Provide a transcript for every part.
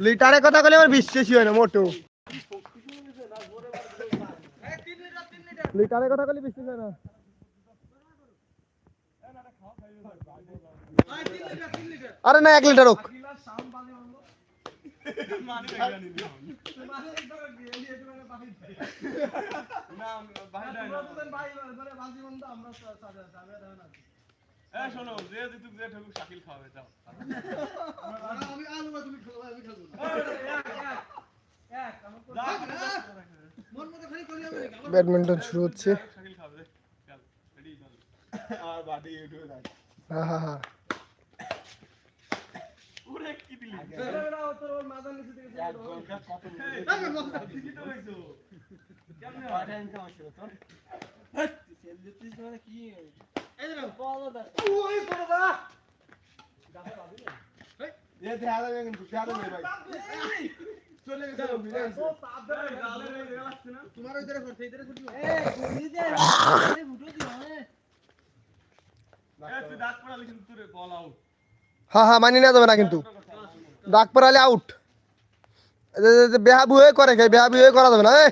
লিটারে কথা বলে আমার বিশ্বাসই হয় না, মোটো। লিটার কথা বলে বিশ্বাস হয় না। আরে না, এক লিটার হোক। গিলাস সাউন্ড বাজে বন্ধ মানে একবার দিয়ে এই যে মানে বাকি আমরা তো দেন ভাই মানে বাজি বন্ধ আমরা সাজা সাজা দেন না আমি আলু বা তুমি খাও আমি খাব এক আমার তো মন মতো করি হ্যাঁ হ্যাঁ হ্যাঁ ওই করে দা এ দেখা যাবে কিন্তু ধরে করতে ইধরে ছুটি হ্যাঁ হ্যাঁ মানি না যাবে না কিন্তু? ডাক পড়ালে আউট বেহাবু হয়ে করে খাই বেহাবু হয়ে করা যাবে না এই।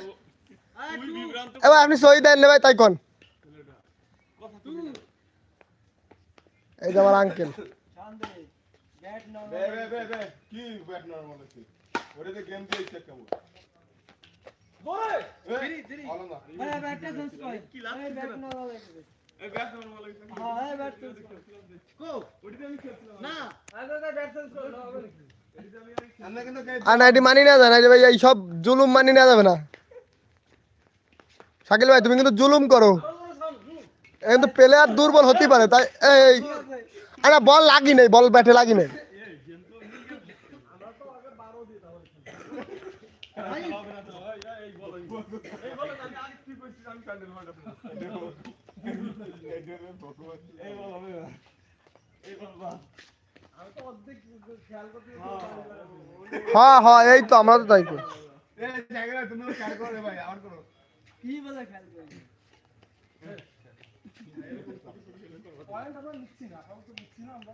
এবার আপনি সই দেন নে ভাই তাই কন। এই যে আমার আঙ্কেল এটি মানি না যায় এই ভাই এই সব জুলুম মানি না যাবে না। শাকিল ভাই তুমি কিন্তু জুলুম করো। কিন্তু প্লেয়ার দুর্বল হতে পারে তাই এই আরে বল লাগি নেই বল ব্যাটে লাগি নেই। আমি তো অর্ধেক খেয়াল করতে হ্যাঁ হ্যাঁ এই তো আমরা তো তাই করি। জায়গা তুমি খেয়াল করো ভাই আর করো? পয়েন্ট আমরা নিচ্ছি না আমরা তো নিচ্ছি না আমরা।